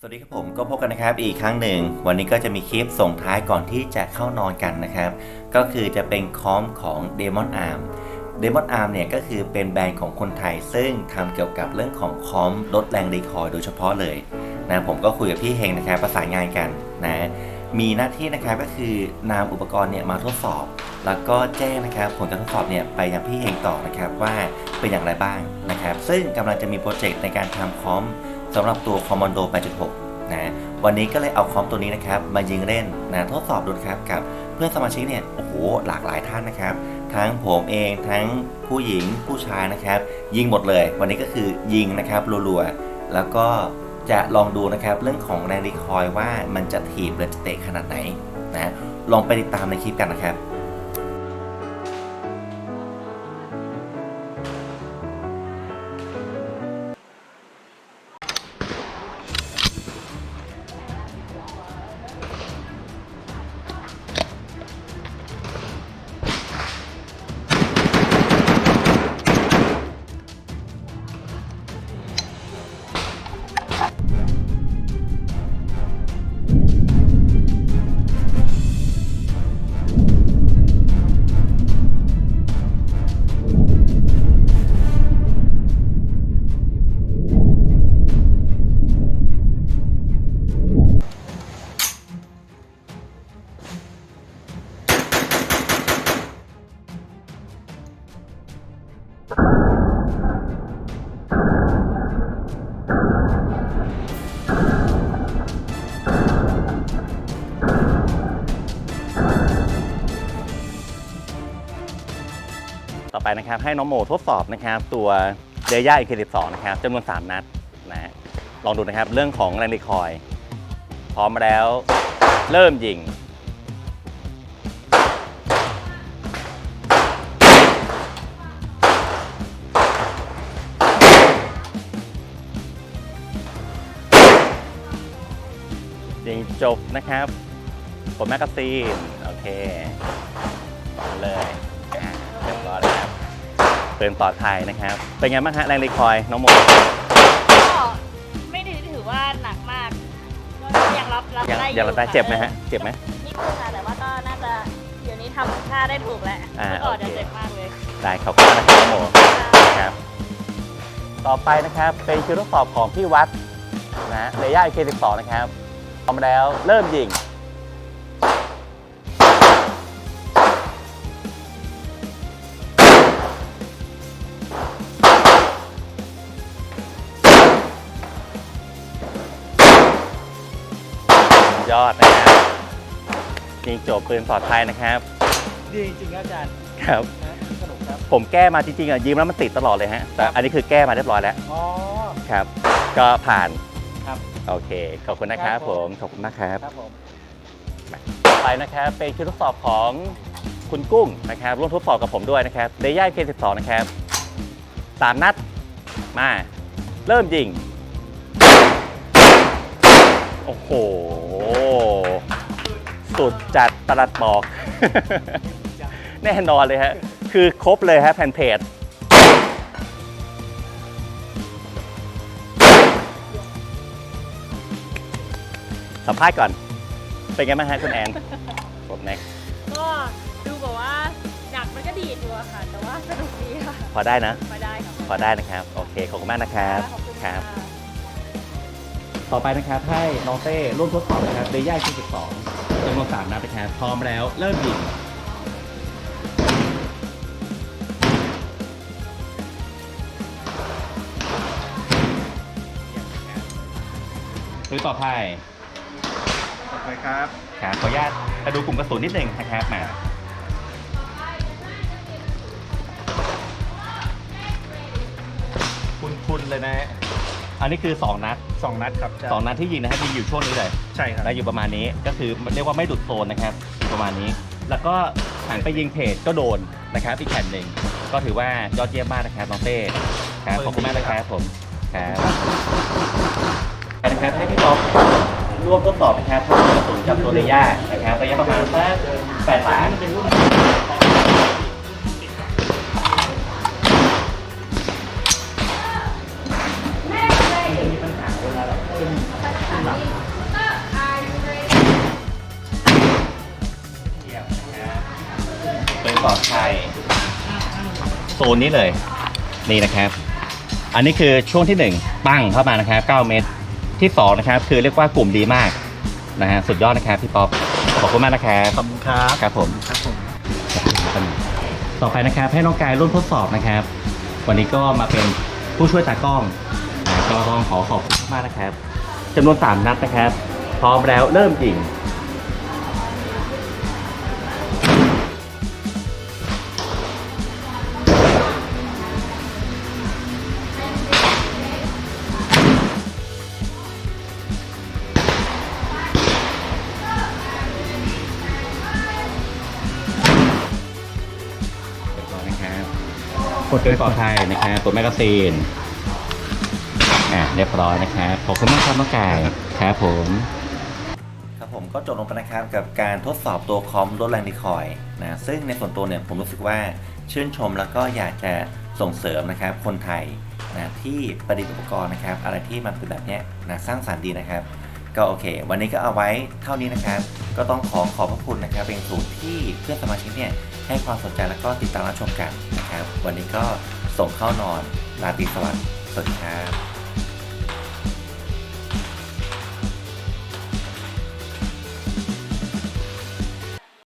สวัสดีครับผมก็พบกันนะครับอีกครั้งหนึ่ง วันนี้ก็จะมีคลิปส่งท้ายก่อนที่จะเข้านอนกันนะครับ ก็คือจะเป็นคอมของ Demon Arm Demon Arm เนี่ยก็คือเป็นแบรนด์ของคนไทย ซึ่งทำเกี่ยวกับเรื่องของคอมลดแรงรีคอยโดยเฉพาะเลยนะผมก็คุยกับพี่เฮงนะครับประสานงานกันนะมีหน้าที่นะครับก็คือนำอุปกรณ์เนี่ยมาทดสอบ แล้วก็แจ้งนะครับผลการทดสอบเนี่ยไปยังพี่เฮงต่อนะครับว่าเป็นอย่างไรบ้างนะครับ ซึ่งกำลังจะมีโปรเจกต์ในการทำคอม สำหรับตัว Commando 8.6 นะ วันนี้ก็เลยเอาคอมตัวนี้นะครับ มายิงเล่นนะทดสอบดูครับกับเพื่อนสมาชิกเนี่ย โอ้โห หลากหลายท่านนะครับ ทั้งผมเองทั้งผู้หญิงผู้ชายนะครับ ยิงหมดเลย วันนี้ก็คือยิงนะครับรัวๆ แล้วก็จะลองดูนะครับเรื่องของแรงรีคอยว่ามันจะถีบหรือจะเตะขนาดไหนนะลองไปติดตามในคลิปกันนะครับ ต่อไปนะครับให้น้องโมทดสอบนะครับตัวเดย่าอีเค12นะครับจำนวน 3 นัดนะลองดูนะครับเรื่องของแรงรีคอย พร้อมแล้วเริ่มยิง ยิงจบนะครับกดแมกกาซีนโอเคต่อเลยอ่าเรียบร้อยแล้วครับปืนปลอดภัยนะครับ เป็นไงบ้างฮะแรงรีคอยล์น้องโมก็ไม่ได้ถือว่าหนักมากก็ยังรับรับยังได้ยังรับได้ค่ะเจ็บไหมฮะเจ็บไหมนิดนึงค่ะแต่ว่าก็น่าจะเดี๋ยวนี้ทำท่าได้ถูกแล้วอ่าเมื่อก่อนโอเค จะเจ็บมากเลย ได้ขอบคุณนะครับน้องโมครับ ต่อไปนะครับเป็นคิวทดสอบของพี่วัดนะเรย่าเค12 นะครับ พร้อมแล้วเริ่มยิง ยอดนะครับยิงจบปืนปลอดภัยนะครับ ดีจริงๆครับอาจารย์ครับ นะสนุกครับ ผมแก้มาจริงๆอะยิงแล้วมันติดตลอดเลยฮะแต่ครับ อันนี้คือแก้มาเรียบร้อยแล้วอ๋อ ครับ ก็ผ่านครับ โอเค ขอบคุณนะครับครับผผมมขอบคุณมากครับ ครับผมต่อไปนะครับเป็นคิวทดสอบของคุณกุ้งนะครับร่วมทดสอบกับผมด้วยนะครับเดย่าเค12นะครับสามนัดมา เริ่มยิง โอ้โห สุดจัดตลัดบอก แน่นอนเลยฮะ คือครบเลยฮะแผ่นเพจ สัมภาษณ์ก่อน เป็นไงบ้างฮะคุณแอนผมแน็กก็ดูแบบว่าหนักมันก็ดีดอยู่อะค่ะ แต่ว่าสนุกดีค่ะพอได้นะ มาได้ค่ะพอได้นะครับ โอเค ขอบคุณมากนะครับขอบคุณครัค่ะบต่อไปนะครับให้น้องเต้ร่วมทดสอบนะครับเดย่าที่12จำนวน3นัดนะครับพร้อมแล้วเริ่มยิงหรือต่อไป ขอบคุณครับ ครับขออนุญาตมาดูกลุ่มกระสุนนิดหนึ่งนะครับมาคุณๆเลยนะฮะอันนี้คือ 2 นัด สองนัดครับาจารย์สองนัดที่ยิงนะครับยิงอยู่ช่วงนี้เลยใช่ครับแล้วอยู่ประมาณนี้ก็คือเรียกว่าไม่ดุดโซนนะครับอยู่ประมาณนี้ แล้วก็หันไปยิงเพจก็โดนนะครับอีกแผ่นหนึ่งก็ถือว่ายอดเยี่ยมมากนะครับน้องเต้ครับขอบคุณมากนะครับผมครับนะครับให้พี่ป๊อป ร่วมทดสอบนะครับทดกระสุนกับตัวเรย่านะครับระยะประมาณสักแปดหลามีปัญหาเวลาแบบเยี่ยมนะครับเป็นปลอดภัยโซนนี้เลย นี่นะครับ อันนี้คือช่วงที่1ปั้งเข้ามานะครับ 9 เมตร ที่2นะครับคือเรียกว่ากลุ่มดีมากนะฮะสุดยอดนะครับพี่ป๊อปขอบคุณมากนะครับขอบคุณครับครับผมครับผมต่อไปนะครับให้น้องกายร่วมทดสอบนะครับ วันนี้ก็มาเป็นผู้ช่วยตากล้องนะก็ต้องขอขอบคุณมากนะครับจำนวน3นัดนะครับ พร้อมแล้วเริ่มยิง กดโดยปลอดภัยนะครับตัวแมกกาซีนอะเรียบร้อยนะครับขอบคุณมากครับน้องไกายครับผมครับผมก็จบลงไปนะครับกับการทดสอบตัวคอมลดแรงดีคอยนะซึ่งในส่วนตัวเนี่ยผมรู้สึกว่าชื่นชมแล้วก็อยากจะส่งเสริมนะครับคนไทยนะที่ประดิษฐ์อุปกรณ์นะครับ อะไรที่มันเป็นแบบเนี้ยนะสร้างสรรค์ดีนะครับ ก็โอเค วันนี้ก็เอาไว้เท่านี้นะครับ ก็ต้องขอขอบพระคุณนะครับเป็นสูตรที่เพื่อนสมาชิกเนี่ย ให้ความสนใจแล้วก็ติดตามรับชมกันนะครับ วันนี้ก็ส่งเข้านอนราตรีสวัสดิ์สวัสดีครับ